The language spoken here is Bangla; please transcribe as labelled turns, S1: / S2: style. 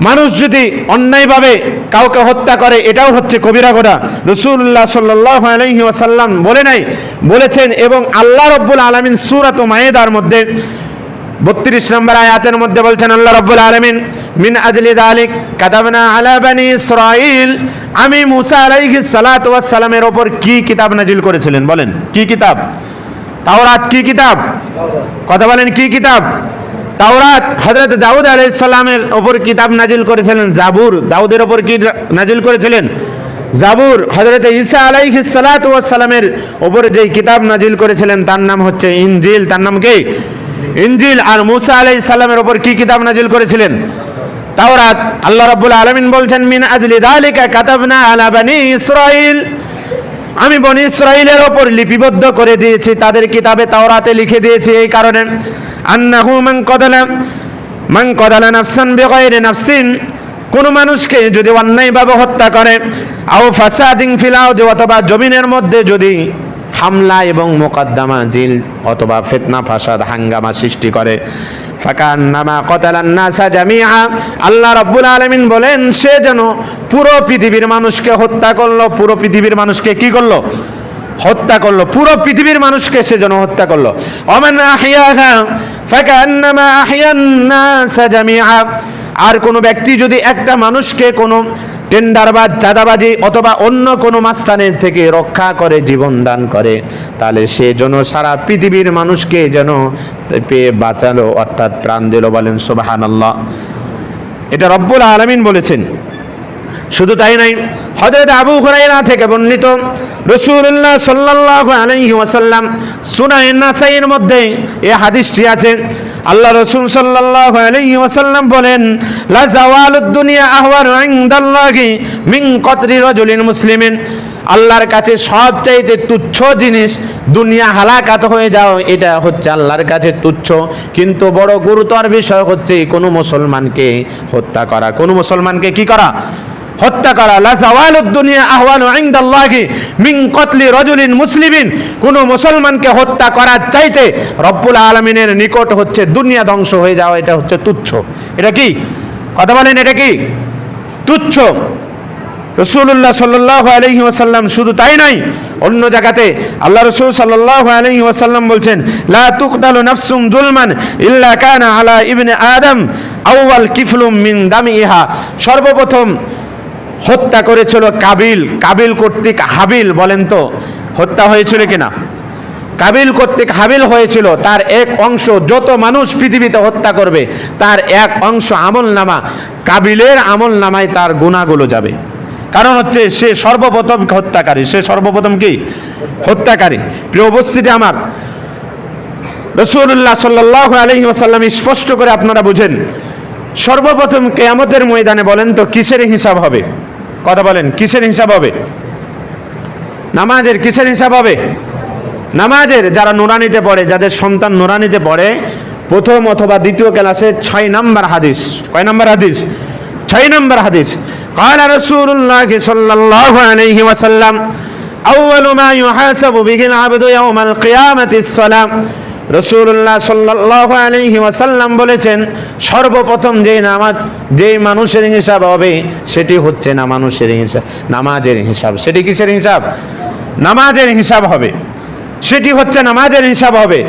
S1: মানুষ যদি অন্যায়ভাবে কাউকে হত্যা করে এটাও হচ্ছে কবিরা গোড়া রসুল্লাহ সাল্লাহ আলহি ওয়াসাল্লাম বলে নাই বলেছেন এবং আল্লাহ রব্বুল আলমিন সুরাত মায়েদার মধ্যে বত্রিশ নম্বর আয়াতের মধ্যে বলছেন আল্লাহ রব্বুল আলমিন মিন আজলি দালিক কাতাবনা আলা বানি ইসরাইল আমি মুসা আলাইহিস সালাত ওয়াস সালামের ওপর কি কিতাব নাজিল করেছিলেন? বলেন কি কিতাব? তাওরাত কি কিতাব? কথা বলেন কি কিতাব? তাওরাত হযরত দাউদ আলাইহিস সালামের ওপর কিতাব নাজিল করেছিলেন, জাবুর। দাউদের ওপর কি নাজিল করেছিলেন? জাবুর হযরত ঈসা আলাইহিস সালাতু ওয়াস সালামের ওপরে যেই কিতাব নাজিল করেছিলেন, তার নাম হচ্ছে ইনজিল। তার নাম কি? ইনজিল। আর মুসা আলাইহিস সালামের ওপর কি কিতাব নাজিল করেছিলেন? তাওরাত। আল্লাহ রাব্বুল আলামিন বলছেন, মিন আজলি যালিকা কাতাবনা আলা বানি ইসরাইল আমি বনি ইসরাইলের ওপর লিপিবদ্ধ করে দিয়েছি, তাদের কিতাবে তাওরাতে লিখে দিয়েছি এই কারণে। আন্নাহু মাং কদালা মাং কদালা নাফসান বিগাইরি নাফসিন, কোন মানুষকে যদি অন্যায়ভাবে হত্যা করে, আও ফাসাদিং ফিল আরদি অথবা জমিনের মধ্যে যদি হামলা এবং মোকদ্দমা, জিল অথবা ফেতনা, ফাসাদ, হাঙ্গামা সৃষ্টি করে। আল্লাহ রব্বুল আলমিন বলেন, সে যেন পুরো পৃথিবীর মানুষকে হত্যা করল, পুরো পৃথিবীর মানুষকে কি করল? হত্যা করল। পুরো পৃথিবীর মানুষকে সে যেন হত্যা করল। অমান আর কোনো ব্যক্তি যদি একটা মানুষকে কোনো টেন্ডারবাজ, চাঁদাবাজি অথবা অন্য কোনো মাস্তানের থেকে রক্ষা করে, জীবন দান করে, তাহলে সে যেন সারা পৃথিবীর মানুষকে যেন পেয়ে বাঁচালো, অর্থাৎ প্রাণ দিল বলেন সুবাহান আল্লাহ এটা রব্বুল আলমিন বলেছেন। শুধু তাই নাই, হযরত আবু হুরায়রা থেকে বর্ণিত রসুল্লাহ সাল্লাল্লাহু আলাইহি ওয়াসাল্লাম সুনায় নাসাইয়ের মধ্যে এই হাদিসটি আছে। আল্লাহ রাসূল সাল্লাল্লাহু আলাইহি ওয়াসাল্লাম বলেন, লা জাওয়ালুদ দুনিয়া আহওয়ানু ইনদাল্লাহি মিন কতরি রাজুলিন মুসলিমিন। আল্লাহর কাছে সবচাইতে তুচ্ছ জিনিস, দুনিয়া হালাকাত হয়ে যাও, এটা হচ্ছে আল্লাহর কাছে তুচ্ছ। কিন্তু বড় গুরুতর বিষয় হচ্ছে, কোনো মুসলমানকে হত্যা করা। কোনো মুসলমানকে কি করা? হত্যা করা। লা জাওয়ালুদ দুনিয়া আহওয়ানু ইনদাল্লাহি মিন কতলি রজুলিন মুসলিমিন। কোন মুসলমানকে হত্যা করার চাইতে রব্বুল আলামিনের নিকট হচ্ছে দুনিয়া ধ্বংস হয়ে যাওয়া, এটা হচ্ছে তুচ্ছ। এটা কি? কথা বলেন, এটা কি? তুচ্ছ। রসুল্লাহ সাল্লাহ আলহি ওয়াসাল্লাম শুধু তাই নয়, অন্য জায়গাতে আল্লাহ রসুল সাল্লাহ আলহি ওয়াসাল্লাম বলছেন, লা তুকদালু নাফসুম জুলমান ইল্লা কানা আলা ইবনে আদম আউয়াল কিফলুম মিন দামি ইহা সর্বপ্রথম হত্যা করেছিল কাবিল কাবিল কর্তৃক হাবিল বলেন তো, হত্যা হয়েছিল কিনা? কাবিল কর্তৃক হাবিল হয়েছিল, তার এক অংশ, যত মানুষ পৃথিবীতে হত্যা করবে, তার এক অংশ আমল নামা কাবিলের আমল নামায় তার গুণাগুলো যাবে। কারণ হচ্ছে, সে সর্বপ্রথম হত্যাকারী, সে সর্বপ্রথম কি? হত্যাকারী। প্রিয় উপস্থিতি আমার রসুল্লাহ সাল্লাহ আলহি ওসাল্লাম স্পষ্ট করে আপনারা বুঝেন, সর্বপ্রথম কেয়ামতের ময়দানে বলেন তো, কিসের হিসাব হবে? কথা বলেন কিসের হিসাব হবে নামাজের কিসের হিসাব হবে নামাজের যারা নোরানিতে পড়ে যাদের সন্তান নোরানিতে পড়ে প্রথম অথবা দ্বিতীয় ক্লাসে ছয় নম্বর হাদিস কয় নম্বর হাদিস ছয় নম্বর হাদিস قال رسول الله صلى الله عليه وسلم أول ما يحاسب به العبد يوم القيامة الصلاة রসুল্লাহ সাল্লাহ আলহি ওয়াসাল্লাম বলেছেন, সর্বপ্রথম যে নামাজ, যেই মানুষের হিসাব হবে, সেটি হচ্ছে না মানুষের হিসাব, নামাজের হিসাব। সেটি কিসের হিসাব? নামাজের হিসাব হবে। সেটি হচ্ছে নামাজের হিসাব হবে।